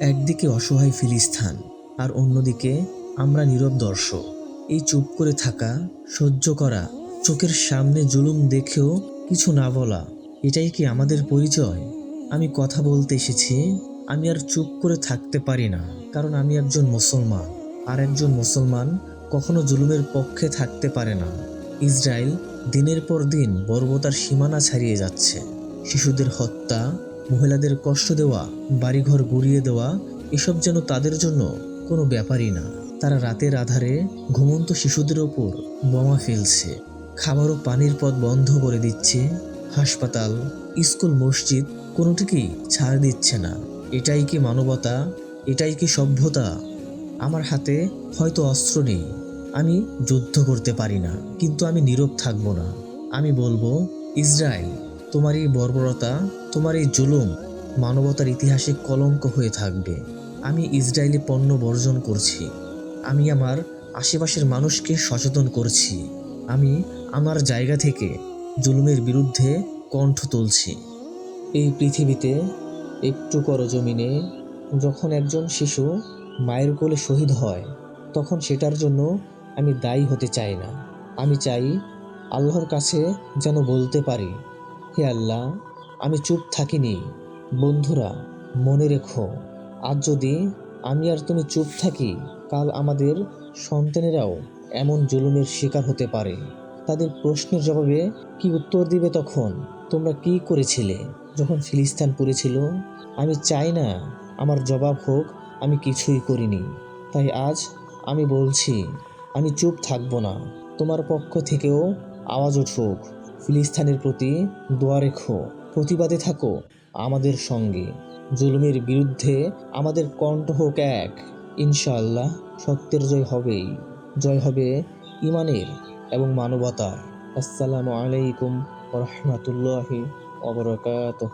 একদিকে অসহায় ফিলিস্তান আর অন্যদিকে আমরা নীরব দর্শক। এই চুপ করে থাকা, সহ্য করা, চোখের সামনে জুলুম দেখেও কিছু না বলা, এটাই কি আমাদের পরিচয়? আমি কথা বলতে এসেছি, আমি আর চুপ করে থাকতে পারি না, কারণ আমি একজন মুসলমান, আর একজন মুসলমান কখনো জুলুমের পক্ষে থাকতে পারে না। ইসরায়েল দিনের পর দিন বর্বতার সীমানা ছাড়িয়ে যাচ্ছে। শিশুদের হত্যা মহিলাদের কষ্ট দেওয়া, বাড়িঘর গুড়িয়ে দেওয়া, এসব যেন তাদের জন্য কোনো ব্যাপারই না। তারা রাতের আধারে ঘুমন্ত শিশুদের ওপর বোমা ফেলছে। খাবার ও পানির পথ বন্ধ করে দিচ্ছে। হাসপাতাল, স্কুল, মসজিদ কোনোটিকেই ছাড় দিচ্ছে না। এটাই কি মানবতা? এটাই কি সভ্যতা? আমার হাতে হয়তো অস্ত্র নেই। আমি যুদ্ধ করতে পারি না, কিন্তু আমি নীরব থাকব না। আমি বলব, ইসরায়েল, তোমার এই বর্বরতা তোমার এই জুলুম মানবতার ইতিহাসে কলঙ্ক হয়ে থাকবে। আমি ইসরায়েলি পণ্য বর্জন করছি। আমি আমার আশেপাশের মানুষকে সচেতন করছি। আমি আমার জায়গা থেকে জুলুমের বিরুদ্ধে কণ্ঠ তুলছি। এই পৃথিবীতে একটু করজমিনে যখন একজন শিশু মায়ের কোলে শহীদ হয়, তখন সেটার জন্য আমি দায়ী হতে চাই না। আমি চাই আল্লাহর কাছে যেন বলতে পারি, হে আল্লাহ আমি চুপ থাকিনি। বন্ধুরা, মনে রেখো, আজ যদি আমি আর তুমি চুপ থাকি, কাল আমাদের সন্তানেরাও এমন জুলুমের শিকার হতে পারে। তাদের প্রশ্নের জবাবে কি উত্তর দিবে তখন? তোমরা কি করেছিলে যখন ফিলিস্তান পড়েছিল? আমি চাই না আমার জবাব হোক, আমি কিছুই করিনি। তাই আজ আমি বলছি, আমি চুপ থাকব না। তোমার পক্ষ থেকেও আওয়াজ উঠুক। ফিলিস্তানের প্রতি দোয়া রেখো। প্রতিবাদে থাকো আমাদের সঙ্গে। জুলুমের বিরুদ্ধে আমাদের কণ্ঠ হোক এক। ইনশাল্লাহ সত্যের জয় হবেই। জয় হবে ইমানের এবং মানবতার। আসসালামু আলাইকুম রহমতুল্লাহি অবরকাত